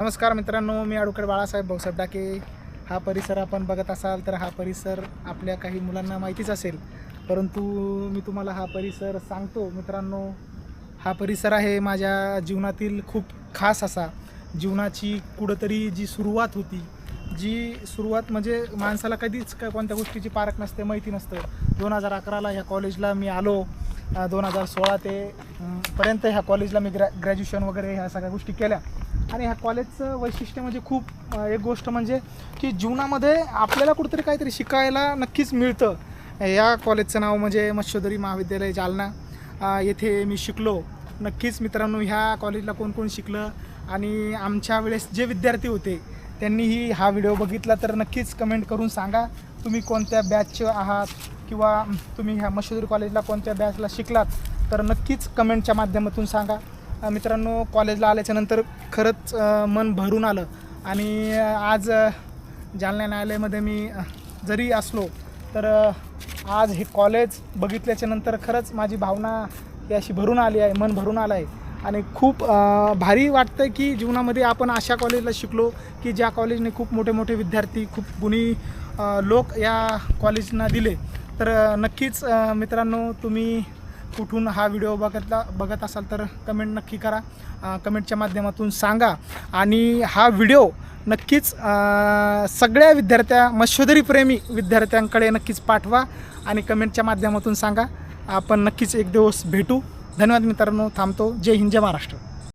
नमस्कार मित्रांनो मी अडुकड बाळासाहेब भाऊसाहेब डाके. हा परिसर आपण बघत असाल तर हा परिसर आपल्या काही मुलांना माहितीच असेल. परंतु मी तुम्हाला हा परिसर सांगतो मित्रांनो हा परिसर आहे माझ्या जीवनातील खूप खास असा. जीवनाची कुठंतरी जी सुरुवात होती जी सुरुवात म्हणजे माणसाला कधीच काय कोणत्या गोष्टीची पारख नसते माहिती नसतं. दोन हजार अकराला ह्या कॉलेजला मी आलो. दोन हजार सोळा ते पर्यंत ह्या कॉलेजला मी ग्रॅ ग्रॅज्युएशन वगैरे ह्या सगळ्या गोष्टी केल्या. आणि ह्या कॉलेजचं वैशिष्ट्य म्हणजे खूप एक गोष्ट म्हणजे की जीवनामध्ये आपल्याला कुठेतरी काहीतरी शिकायला नक्कीच मिळतं. या कॉलेजचं नाव म्हणजे मत्स्योदरी महाविद्यालय जालना. येथे मी शिकलो. नक्कीच मित्रांनो ह्या कॉलेजला कोण कोण शिकलं? आणि आमच्या वेळेस जे विद्यार्थी होते त्यांनीही हा व्हिडिओ बघितला तर नक्कीच कमेंट करून सांगा. तुम्ही कोणत्या बॅचचे आहात? किंवा तुम्ही ह्या मशोदरी कॉलेजला कोणत्या बॅचला शिकलात? तर नक्कीच कमेंटच्या माध्यमातून सांगा. मित्रांनो कॉलेजला आल्याच्यानंतर खरंच मन भरून आलं. आणि आज जालना न्यायालयामध्ये मी जरी असलो तर आज हे कॉलेज बघितल्याच्या नंतर खरंच माझी भावना ही अशी भरून आली आहे मन भरून आलं आहे. आणि खूप भारी वाटतं की जीवनामध्ये आपण अशा कॉलेजला शिकलो की ज्या कॉलेजने खूप मोठे मोठे विद्यार्थी खूप गुणी लोक या कॉलेजना दिले. तर नक्कीच मित्रांनो तुम्ही कुठून हा व्हिडिओ बघतला बघत असाल तर कमेंट नक्की करा. कमेंटच्या माध्यमातून सांगा. आणि हा व्हिडिओ नक्कीच सगळ्या विद्यार्थ्या मशोदरीप्रेमी विद्यार्थ्यांकडे नक्कीच पाठवा आणि कमेंटच्या माध्यमातून सांगा. आपण नक्कीच एक दिवस भेटू. धन्यवाद मित्रांनो थांबतो. जय हिंद जय महाराष्ट्र.